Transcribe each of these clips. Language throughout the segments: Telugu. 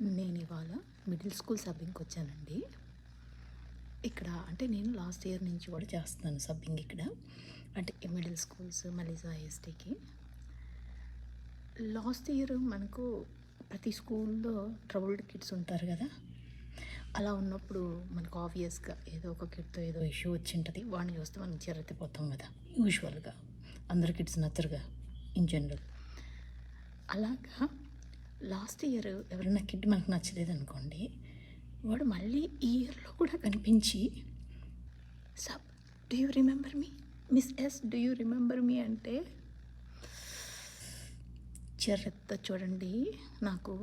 నేను ఇవాళ మిడిల్ స్కూల్ సబ్బింగ్కి వచ్చానండి. ఇక్కడ అంటే నేను లాస్ట్ ఇయర్ నుంచి కూడా చేస్తున్నాను సబ్బింగ్ ఇక్కడ. అంటే మిడిల్ స్కూల్స్ మలీజా ఎస్టీకి లాస్ట్ ఇయర్ మనకు ప్రతి స్కూల్లో ట్రబుల్డ్ కిడ్స్ ఉంటారు కదా. అలా ఉన్నప్పుడు మనకు ఆబ్వియస్గా ఏదో ఒక కిడ్తో ఏదో ఇష్యూ వచ్చి ఉంటుంది. వాడిని చూస్తే మనం చెరెత్తిపోతాం కదా యూజువల్గా అందరు కిడ్స్ నచ్చరుగా ఇన్ జనరల్ అలాగా లాస్ట్ ఇయర్ ఎవరైనా కిడ్ మనకు నచ్చలేదు అనుకోండి వాడు మళ్ళీ ఈ ఇయర్లో కూడా కనిపించి sub do you remember me miss S do you remember me అంటే చెర్రెత్త చూడండి నాకు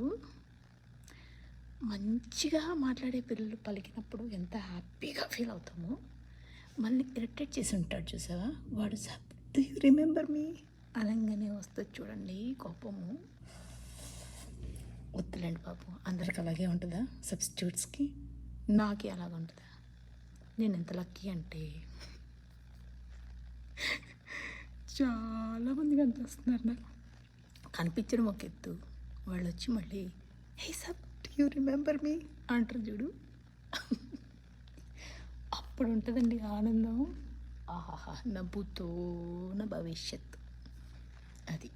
మంచిగా మాట్లాడే పిల్లలు పలికినప్పుడు ఎంత హ్యాపీగా ఫీల్ అవుతామో మళ్ళీ ఇరిటేట్ చేసి ఉంటాడు చూసావా? వాడు సబ్ డూ యూ రిమెంబర్ మీ అలంగానే వస్తుంది చూడండి కోపము. వద్దులేండి బాబు. అందరికి అలాగే ఉంటుందా? సబ్స్టిట్యూట్స్కి నాకే అలాగ ఉంటుందా? నేను ఎంత లక్కీ అంటే చాలామంది కనిపిస్తున్నారు నాకు. కనిపించడం ఒక ఎత్తు. వాళ్ళు వచ్చి మళ్ళీ హే సబ్ యూ రిమెంబర్ మీ అంటారు చూడు. అప్పుడు ఉంటుందండి ఆనందం. ఆహాహా నవ్వుతో నా భవిష్యత్తు. అది.